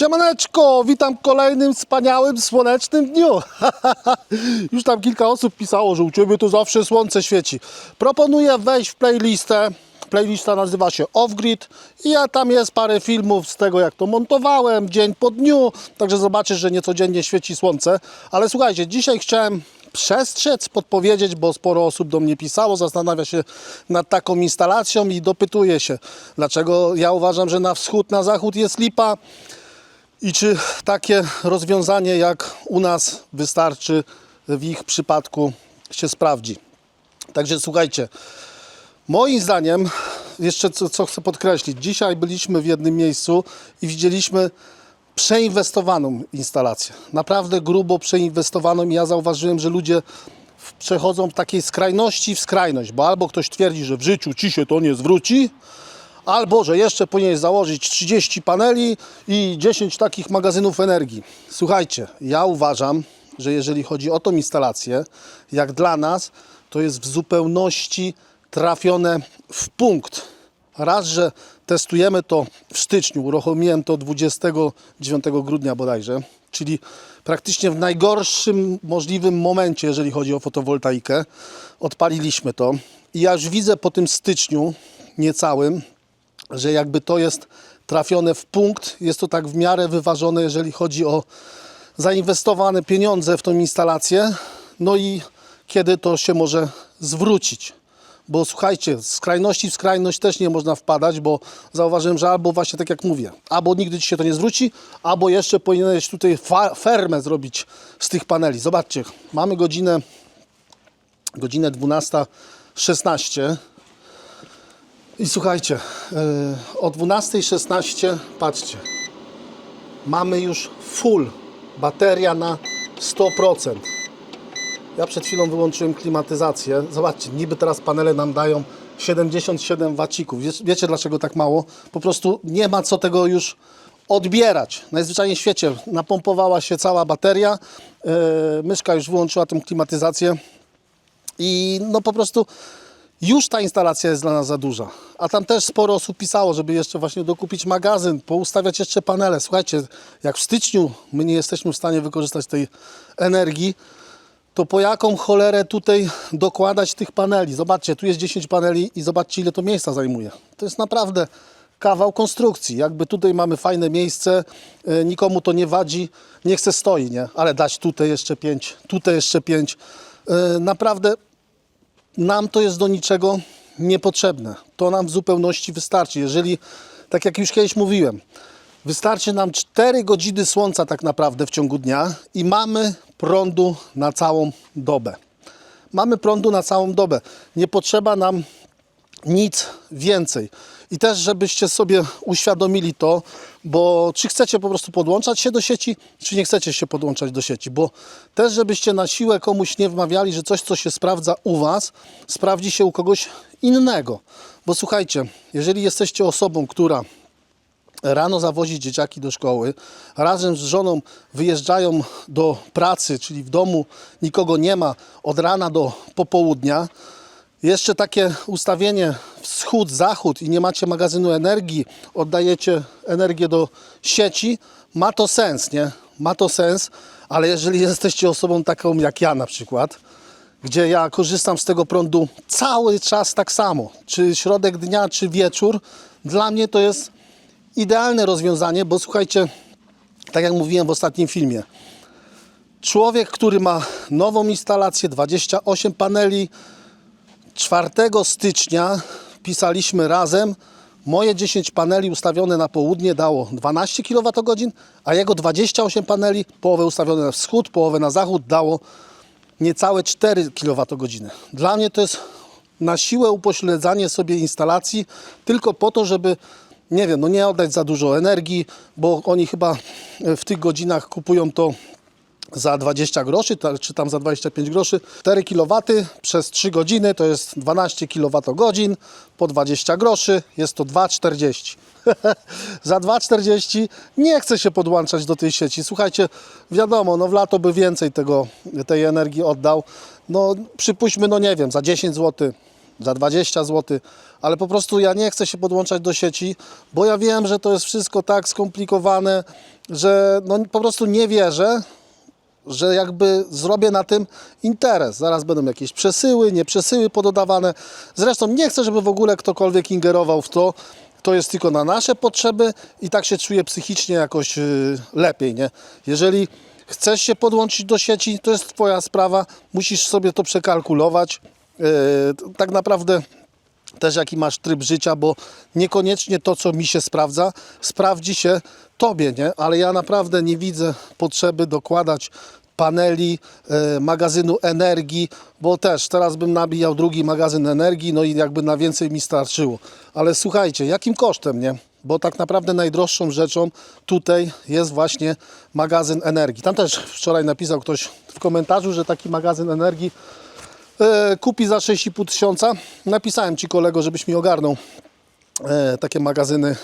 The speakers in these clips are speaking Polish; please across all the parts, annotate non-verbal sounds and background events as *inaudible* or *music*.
Siemaneczko, witam w kolejnym wspaniałym, słonecznym dniu. *laughs* Już tam kilka osób pisało, że u Ciebie to zawsze słońce świeci. Proponuję wejść w playlistę. Playlista nazywa się Off-Grid i ja tam jest parę filmów z tego, jak to montowałem, dzień po dniu. Także zobaczysz, że niecodziennie świeci słońce. Ale słuchajcie, dzisiaj chciałem przestrzec, podpowiedzieć, bo sporo osób do mnie pisało, zastanawia się nad taką instalacją i dopytuje się, dlaczego ja uważam, że na wschód, na zachód jest lipa. I czy takie rozwiązanie jak u nas wystarczy w ich przypadku się sprawdzi? Także słuchajcie, moim zdaniem, jeszcze co, co chcę podkreślić, dzisiaj byliśmy w jednym miejscu i widzieliśmy przeinwestowaną instalację. Naprawdę grubo przeinwestowaną i ja zauważyłem, że ludzie przechodzą w takiej skrajności w skrajność, bo albo ktoś twierdzi, że w życiu ci się to nie zwróci, Albo, że jeszcze powinieneś założyć 30 paneli i 10 takich magazynów energii. Słuchajcie, ja uważam, że jeżeli chodzi o tą instalację, jak dla nas, to jest w zupełności trafione w punkt. Raz, że testujemy to w styczniu, uruchomiłem to 29 grudnia bodajże, czyli praktycznie w najgorszym możliwym momencie, jeżeli chodzi o fotowoltaikę. Odpaliliśmy to i ja już widzę po tym styczniu niecałym, że jakby to jest trafione w punkt, jest to tak w miarę wyważone, jeżeli chodzi o zainwestowane pieniądze w tą instalację, no i kiedy to się może zwrócić. Bo słuchajcie, z skrajności w skrajność też nie można wpadać, bo zauważyłem, że albo właśnie tak jak mówię, albo nigdy ci się to nie zwróci, albo jeszcze powinieneś tutaj fermę zrobić z tych paneli. Zobaczcie, mamy godzinę, godzinę 12.16. I słuchajcie, yy, o 12.16, patrzcie, mamy już full, bateria na 100%. Ja przed chwilą wyłączyłem klimatyzację. Zobaczcie, niby teraz panele nam dają 77 wacików. Wiesz, wiecie dlaczego tak mało? Po prostu nie ma co tego już odbierać. Najzwyczajniej w świecie napompowała się cała bateria. Yy, myszka już wyłączyła tę klimatyzację. I no po prostu już ta instalacja jest dla nas za duża. A tam też sporo osób pisało, żeby jeszcze właśnie dokupić magazyn, poustawiać jeszcze panele. Słuchajcie, jak w styczniu my nie jesteśmy w stanie wykorzystać tej energii, to po jaką cholerę tutaj dokładać tych paneli? Zobaczcie, tu jest 10 paneli i zobaczcie ile to miejsca zajmuje. To jest naprawdę kawał konstrukcji. Jakby tutaj mamy fajne miejsce, e, nikomu to nie wadzi, niech se stoi, nie? Ale dać tutaj jeszcze 5, tutaj jeszcze 5. Naprawdę nam to jest do niczego niepotrzebne. To nam w zupełności wystarczy. Jeżeli, tak jak już kiedyś mówiłem, wystarczy nam 4 godziny słońca tak naprawdę w ciągu dnia i mamy prądu na całą dobę. Mamy prądu na całą dobę. Nie potrzeba nam nic więcej. I też, żebyście sobie uświadomili to, bo czy chcecie po prostu podłączać się do sieci, czy nie chcecie się podłączać do sieci, bo też, żebyście na siłę komuś nie wmawiali, że coś, co się sprawdza u Was, sprawdzi się u kogoś innego. Bo słuchajcie, jeżeli jesteście osobą, która rano zawozi dzieciaki do szkoły, razem z żoną wyjeżdżają do pracy, czyli w domu nikogo nie ma od rana do popołudnia. Jeszcze takie ustawienie wschód, zachód i nie macie magazynu energii, oddajecie energię do sieci, ma to sens, nie? Ma to sens, ale jeżeli jesteście osobą taką jak ja na przykład, gdzie ja korzystam z tego prądu cały czas tak samo, czy środek dnia, czy wieczór, dla mnie to jest idealne rozwiązanie, bo słuchajcie, tak jak mówiłem w ostatnim filmie, człowiek, który ma nową instalację, 28 paneli, 4 stycznia pisaliśmy razem. Moje 10 paneli ustawione na południe dało 12 kWh, a jego 28 paneli, połowę ustawione na wschód, połowę na zachód, dało niecałe 4 kWh. Dla mnie to jest na siłę upośledzanie sobie instalacji tylko po to, żeby nie wiem, no nie oddać za dużo energii, bo oni chyba w tych godzinach kupują to za 20 groszy, czy tam za 25 groszy. 4 kW przez 3 godziny to jest 12 kWh po 20 groszy, jest to 2,40. *laughs* za 2,40 nie chce się podłączać do tej sieci. Słuchajcie, wiadomo, no w lato by więcej tego, tej energii oddał. No przypuśćmy, no nie wiem, za 10 zł za 20 zł, ale po prostu ja nie chcę się podłączać do sieci, bo ja wiem, że to jest wszystko tak skomplikowane, że no, po prostu nie wierzę, że jakby zrobię na tym interes. Zaraz będą jakieś przesyły, nie przesyły pododawane. Zresztą nie chcę, żeby w ogóle ktokolwiek ingerował w to. To jest tylko na nasze potrzeby i tak się czuję psychicznie jakoś yy, lepiej, nie? Jeżeli chcesz się podłączyć do sieci, to jest twoja sprawa, musisz sobie to przekalkulować. Yy, tak naprawdę też jaki masz tryb życia, bo niekoniecznie to, co mi się sprawdza, sprawdzi się tobie, nie? Ale ja naprawdę nie widzę potrzeby dokładać paneli, e, magazynu energii, bo też teraz bym nabijał drugi magazyn energii, no i jakby na więcej mi starczyło. Ale słuchajcie, jakim kosztem, nie? Bo tak naprawdę najdroższą rzeczą tutaj jest właśnie magazyn energii. Tam też wczoraj napisał ktoś w komentarzu, że taki magazyn energii e, kupi za 6,5 tysiąca. Napisałem Ci kolego, żebyś mi ogarnął e, takie magazyny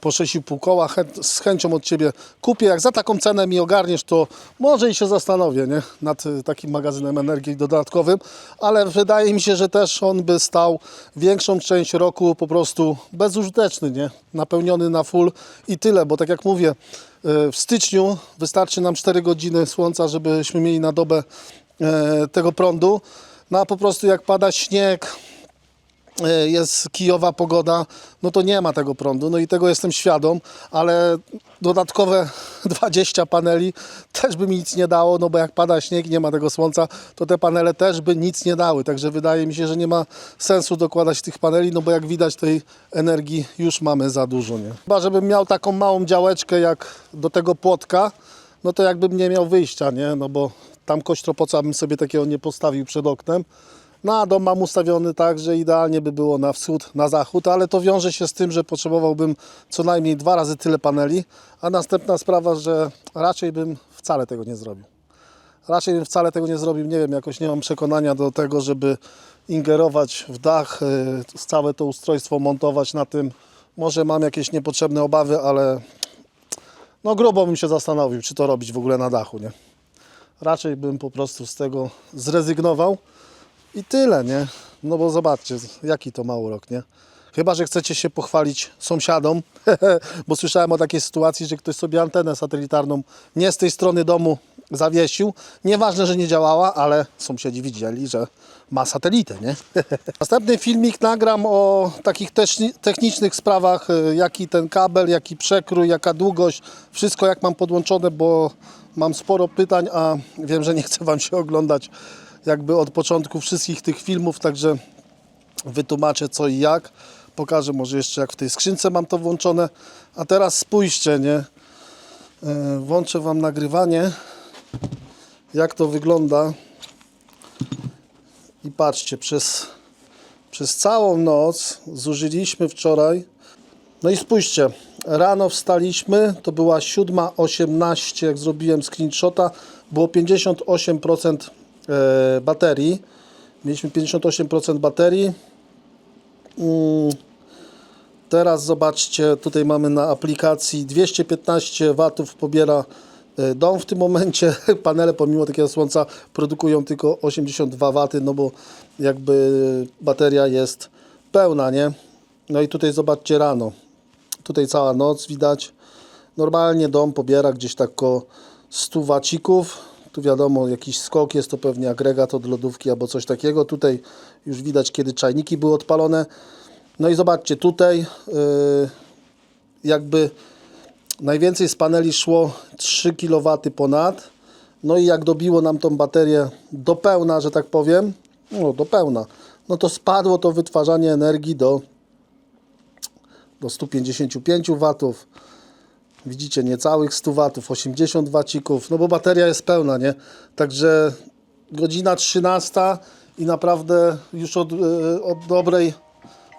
po 6,5 koła. Chęt, z chęcią od Ciebie kupię. Jak za taką cenę mi ogarniesz, to może i się zastanowię nie? nad e, takim magazynem energii dodatkowym, ale wydaje mi się, że też on by stał większą część roku po prostu bezużyteczny, nie? napełniony na full i tyle, bo tak jak mówię, e, w styczniu wystarczy nam 4 godziny słońca, żebyśmy mieli na dobę e, tego prądu. No a po prostu jak pada śnieg, jest kijowa pogoda, no to nie ma tego prądu, no i tego jestem świadom, ale dodatkowe *laughs* 20 paneli też by mi nic nie dało, no bo jak pada śnieg i nie ma tego słońca, to te panele też by nic nie dały, także wydaje mi się, że nie ma sensu dokładać tych paneli, no bo jak widać tej energii już mamy za dużo, nie? Chyba, żebym miał taką małą działeczkę jak do tego płotka, no to jakbym nie miał wyjścia, nie? No bo tam kośtropoca bym sobie takiego nie postawił przed oknem. No a dom mam ustawiony tak, że idealnie by było na wschód, na zachód, ale to wiąże się z tym, że potrzebowałbym co najmniej dwa razy tyle paneli, a następna sprawa, że raczej bym wcale tego nie zrobił. Raczej bym wcale tego nie zrobił, nie wiem, jakoś nie mam przekonania do tego, żeby ingerować w dach, y, całe to ustrojstwo montować na tym. Może mam jakieś niepotrzebne obawy, ale no grubo bym się zastanowił, czy to robić w ogóle na dachu, nie? Raczej bym po prostu z tego zrezygnował i tyle, nie? No bo zobaczcie, jaki to ma urok, nie? Chyba, że chcecie się pochwalić sąsiadom, *laughs* bo słyszałem o takiej sytuacji, że ktoś sobie antenę satelitarną nie z tej strony domu zawiesił. Nieważne, że nie działała, ale sąsiedzi widzieli, że ma satelitę, nie? *laughs* Następny filmik nagram o takich techni- technicznych sprawach, y, jaki ten kabel, jaki przekrój, jaka długość, wszystko jak mam podłączone, bo mam sporo pytań, a wiem, że nie chcę Wam się oglądać jakby od początku wszystkich tych filmów, także wytłumaczę co i jak. Pokażę może jeszcze jak w tej skrzynce mam to włączone. A teraz spójrzcie, nie? E, Włączę Wam nagrywanie, jak to wygląda. I patrzcie, przez, przez całą noc zużyliśmy wczoraj. No i spójrzcie, rano wstaliśmy, to była 7.18, jak zrobiłem screenshota, było 58% e, baterii. Mieliśmy 58% baterii. Mm, Teraz zobaczcie, tutaj mamy na aplikacji 215 watów pobiera e, dom w tym momencie. *laughs* Panele pomimo takiego słońca produkują tylko 82 waty, no bo jakby bateria jest pełna, nie? No i tutaj zobaczcie rano. Tutaj cała noc widać. Normalnie dom pobiera gdzieś tak około 100 wacików. Tu wiadomo, jakiś skok jest to pewnie agregat od lodówki albo coś takiego. Tutaj już widać, kiedy czajniki były odpalone. No i zobaczcie, tutaj yy, jakby najwięcej z paneli szło 3 kW ponad. No i jak dobiło nam tą baterię do pełna, że tak powiem, no do pełna, no to spadło to wytwarzanie energii do, do 155 watów. Widzicie, niecałych 100 watów, 80 wacików, no bo bateria jest pełna, nie? Także godzina 13 i naprawdę już od, e, od dobrej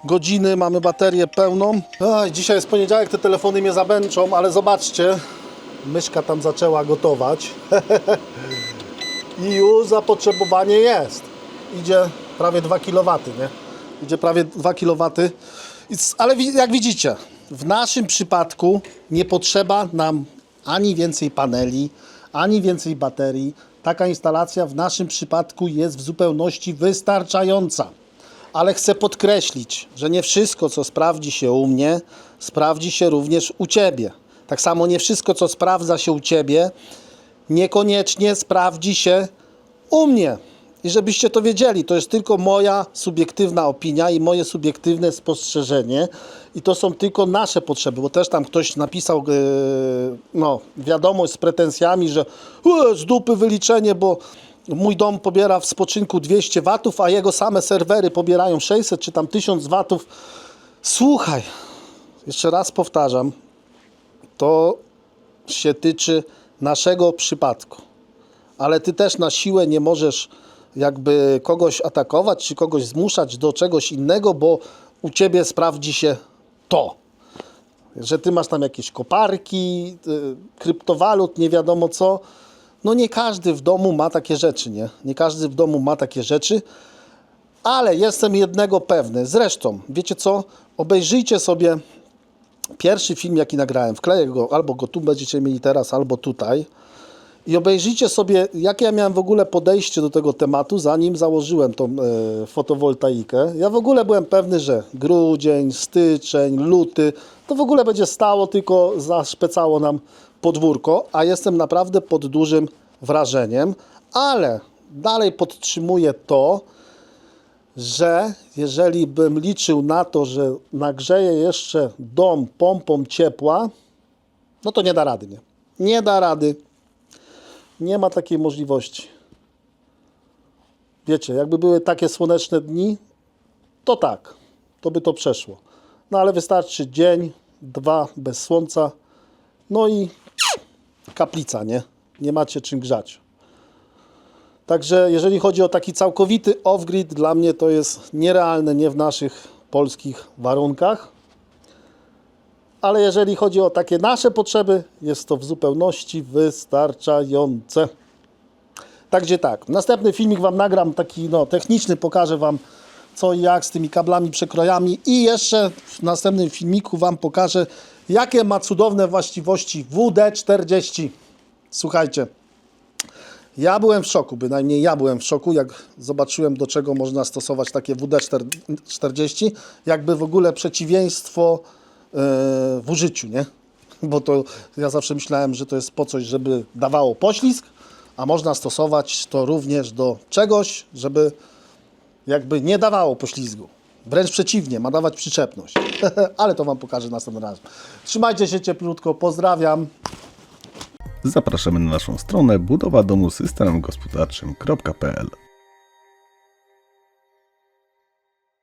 godziny mamy baterię pełną. Oj, dzisiaj jest poniedziałek, te telefony mnie zabęczą, ale zobaczcie, myszka tam zaczęła gotować *laughs* i już zapotrzebowanie jest. Idzie prawie 2 kW, nie? Idzie prawie 2 kW. Ale jak widzicie, w naszym przypadku nie potrzeba nam ani więcej paneli, ani więcej baterii. Taka instalacja w naszym przypadku jest w zupełności wystarczająca. ale chcę podkreślić, że nie wszystko, co sprawdzi się u mnie, sprawdzi się również u ciebie. Tak samo nie wszystko, co sprawdza się u ciebie, niekoniecznie sprawdzi się u mnie. I żebyście to wiedzieli, to jest tylko moja subiektywna opinia i moje subiektywne spostrzeżenie. I to są tylko nasze potrzeby, bo też tam ktoś napisał yy, no, wiadomość z pretensjami, że "E, z dupy wyliczenie, bo mój dom pobiera w spoczynku 200 watów, a jego same serwery pobierają 600 czy tam 1000 watów. Słuchaj, jeszcze raz powtarzam, to się tyczy naszego przypadku. Ale ty też na siłę nie możesz jakby kogoś atakować, czy kogoś zmuszać do czegoś innego, bo u ciebie sprawdzi się to. Że ty masz tam jakieś koparki, y, kryptowalut, nie wiadomo co. No nie każdy w domu ma takie rzeczy, nie? Nie każdy w domu ma takie rzeczy. Ale jestem jednego pewny. Zresztą, wiecie co? Obejrzyjcie sobie pierwszy film, jaki nagrałem. Wkleję go, albo go tu będziecie mieli teraz, albo tutaj. I obejrzyjcie sobie, jakie ja miałem w ogóle podejście do tego tematu, zanim założyłem tą e, fotowoltaikę. Ja w ogóle byłem pewny, że grudzień, styczeń, luty, to w ogóle będzie stało, tylko zaszpecało nam podwórko, a jestem naprawdę pod dużym wrażeniem, ale dalej podtrzymuję to, że jeżeli bym liczył na to, że nagrzeję jeszcze dom pompą ciepła, no to nie da rady, nie? Nie da rady. Nie ma takiej możliwości. Wiecie, jakby były takie słoneczne dni, to tak, to by to przeszło. No ale wystarczy dzień, dwa bez słońca, no i kaplica, nie? Nie macie czym grzać. Także jeżeli chodzi o taki całkowity off-grid, dla mnie to jest nierealne, nie w naszych polskich warunkach. Ale jeżeli chodzi o takie nasze potrzeby, jest to w zupełności wystarczające. Także tak, następny filmik Wam nagram, taki no, techniczny, pokażę Wam co i jak z tymi kablami, przekrojami i jeszcze w następnym filmiku Wam pokażę, jakie ma cudowne właściwości WD-40. Słuchajcie, ja byłem w szoku, bynajmniej ja byłem w szoku, jak zobaczyłem, do czego można stosować takie WD-40, jakby w ogóle przeciwieństwo w użyciu, nie? Bo to ja zawsze myślałem, że to jest po coś, żeby dawało poślizg, a można stosować to również do czegoś, żeby jakby nie dawało poślizgu. Wręcz przeciwnie, ma dawać przyczepność. *laughs* Ale to Wam pokażę następnym razem. Trzymajcie się cieplutko, pozdrawiam. Zapraszamy na naszą stronę budowa domu systemem gospodarczym.pl